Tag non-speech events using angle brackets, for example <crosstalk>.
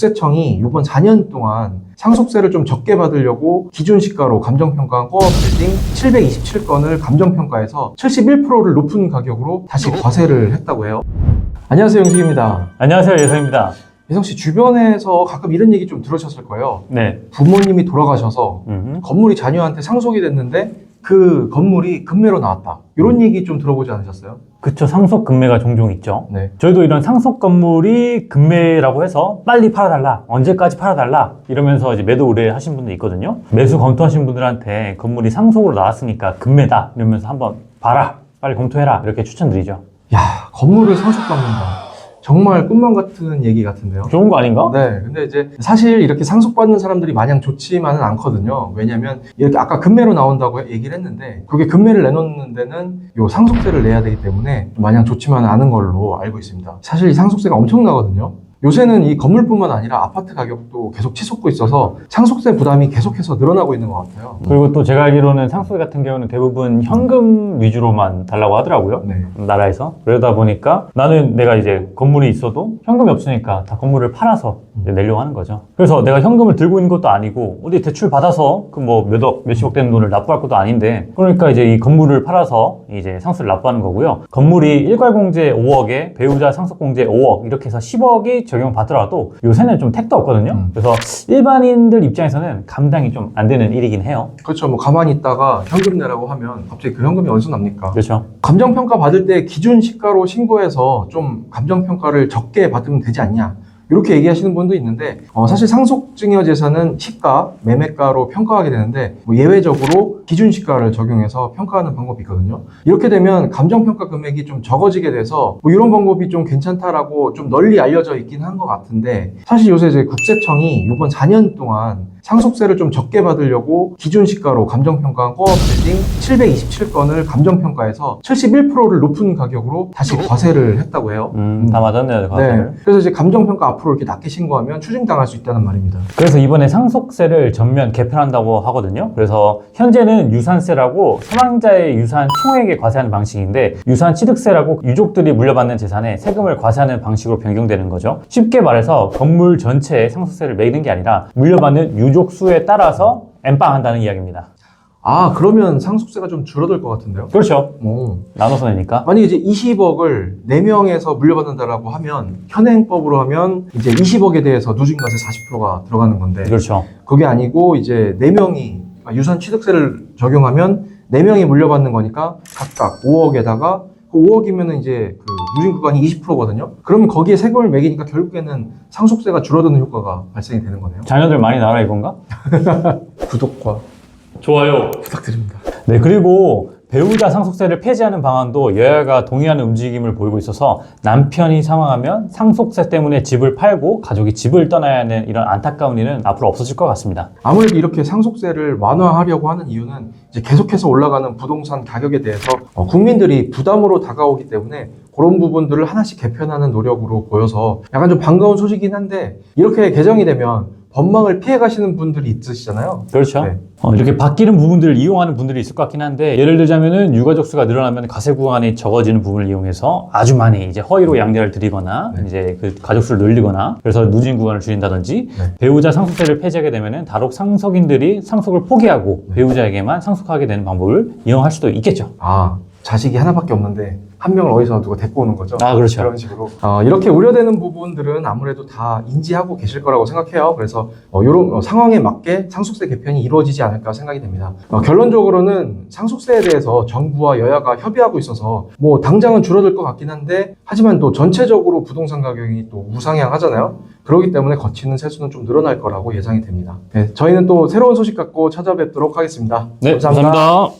국세청이 이번 4년 동안 상속세를 좀 적게 받으려고 기준 시가로 감정평가한 코어 빌딩 727건을 감정평가해서 71%를 높은 가격으로 다시 과세를 했다고 해요. 안녕하세요, 영식입니다. 안녕하세요 예성입니다. 예성 씨 주변에서 가끔 이런 얘기 좀 들으셨을 거예요. 네. 부모님이 돌아가셔서 음. 건물이 자녀한테 상속이 됐는데 그 건물이 금매로 나왔다. 이런 얘기 좀 들어보지 않으셨어요? 그쵸 상속 금매가 종종 있죠. 네. 저희도 이런 상속 건물이 금매라고 해서 빨리 팔아달라, 언제까지 팔아달라 이러면서 이제 매도 의뢰 하신 분도 있거든요. 매수 검토하신 분들한테 건물이 상속으로 나왔으니까 금매다 이러면서 한번 봐라, 빨리 검토해라 이렇게 추천드리죠. 야, 건물을 상속받는다. 정말 꿈만 같은 얘기 같은데요. 좋은 거 아닌가? 네, 근데 이제 사실 이렇게 상속받는 사람들이 마냥 좋지만은 않거든요. 왜냐면 이렇게 아까 금매로 나온다고 얘기를 했는데 그게 금매를 내놓는 데는 요 상속세를 내야 되기 때문에 마냥 좋지만은 않은 걸로 알고 있습니다. 사실 이 상속세가 엄청나거든요. 요새는 이 건물뿐만 아니라 아파트 가격도 계속 치솟고 있어서 상속세 부담이 계속해서 늘어나고 있는 것 같아요. 그리고 또 제가 알기로는 상속세 같은 경우는 대부분 현금 위주로만 달라고 하더라고요. 네. 나라에서 그러다 보니까 나는 내가 이제 건물이 있어도 현금이 없으니까 다 건물을 팔아서 이제 내려고 하는 거죠. 그래서 내가 현금을 들고 있는 것도 아니고 어디 대출 받아서 그 뭐 몇억 몇십억 되는 돈을 납부할 것도 아닌데 그러니까 이제 이 건물을 팔아서 이제 상수를 납부하는 거고요. 건물이 일괄공제 5억에 배우자 상속공제 5억 이렇게 해서 10억이 적용 받더라도 요새는 좀 택도 없거든요. 음. 그래서 일반인들 입장에서는 감당이 좀 안 되는 일이긴 해요. 그렇죠. 뭐 가만히 있다가 현금 내라고 하면 갑자기 그 현금이 어디서 납니까? 그렇죠. 감정평가 받을 때 기준 시가로 신고해서 좀 감정평가를 적게 받으면 되지 않냐. 이렇게 얘기하시는 분도 있는데 어, 사실 상속증여재산은 시가, 매매가로 평가하게 되는데 뭐 예외적으로 기준 시가를 적용해서 평가하는 방법이 있거든요. 이렇게 되면 감정평가 금액이 좀 적어지게 돼서 뭐 이런 방법이 좀 괜찮다라고 좀 널리 알려져 있긴 한 것 같은데 사실 요새 이제 국세청이 이번 4년 동안 상속세를 좀 적게 받으려고 기준 시가로 감정평가한 코어 빌딩 727건을 감정평가해서 71%를 높은 가격으로 다시 과세를 했다고 해요. 음, 다 맞았네요, 과세를. 네. 그래서 이제 감정평가 앞으로 이렇게 낮게 신고하면 추징당할 수 있다는 말입니다. 그래서 이번에 상속세를 전면 개편한다고 하거든요. 그래서 현재는 유산세라고 사망자의 유산 총액에 과세하는 방식인데 유산 취득세라고 유족들이 물려받는 재산에 세금을 과세하는 방식으로 변경되는 거죠. 쉽게 말해서 건물 전체에 상속세를 매기는 게 아니라 물려받는 유족 수에 따라서 엠빵한다는 이야기입니다. 아, 그러면 상속세가 좀 줄어들 것 같은데요? 그렇죠. 오. 나눠서 내니까. 만약에 이제 20억을 4명에서 물려받는다라고 하면 현행법으로 하면 이제 20억에 대해서 누진과세 40%가 들어가는 건데 그렇죠. 그게 아니고 이제 4명이 유산 취득세를 적용하면 4명이 물려받는 거니까 각각 5억에다가 그 5억이면은 이제 그 누진 구간이 20%거든요. 그러면 거기에 세금을 매기니까 결국에는 상속세가 줄어드는 효과가 발생이 되는 거네요. 자녀들 많이 나라 이건가? <laughs> 구독과 좋아요. 부탁드립니다. 네, 그리고 배우자 상속세를 폐지하는 방안도 여야가 동의하는 움직임을 보이고 있어서 남편이 사망하면 상속세 때문에 집을 팔고 가족이 집을 떠나야 하는 이런 안타까운 일은 앞으로 없어질 것 같습니다. 아무래도 이렇게 상속세를 완화하려고 하는 이유는 이제 계속해서 올라가는 부동산 가격에 대해서 어, 국민들이 부담으로 다가오기 때문에 그런 부분들을 하나씩 개편하는 노력으로 보여서 약간 좀 반가운 소식이긴 한데 이렇게 개정이 되면 법망을 피해 가시는 분들이 있으시잖아요. 그렇죠. 네. 어, 이렇게 바뀌는 부분들을 이용하는 분들이 있을 것 같긴 한데 예를 들자면은 유가족 수가 늘어나면 과세 구간이 적어지는 부분을 이용해서 아주 많이 이제 허위로 양자를 드리거나 네. 이제 그 가족 수를 늘리거나 그래서 누진 구간을 줄인다든지 네. 배우자 상속세를 폐지하게 되면은 다록 상속인들이 상속을 포기하고 네. 배우자에게만 상속하게 되는 방법을 이용할 수도 있겠죠. 아 자식이 하나밖에 없는데 한 명을 어디서 누가 데리고 오는 거죠. 아, 그렇죠. 그런 식으로 어, 이렇게 우려되는 부분들은 아무래도 다 인지하고 계실 거라고 생각해요. 그래서 어, 이런 상황에 맞게 상속세 개편이 이루어지지 않을까 생각이 됩니다. 어, 결론적으로는 상속세에 대해서 정부와 여야가 협의하고 있어서 뭐 당장은 줄어들 것 같긴 한데 하지만 또 전체적으로 부동산 가격이 또 우상향하잖아요. 그렇기 때문에 거치는 세수는 좀 늘어날 거라고 예상이 됩니다. 네, 저희는 또 새로운 소식 갖고 찾아뵙도록 하겠습니다 네, 감사합니다.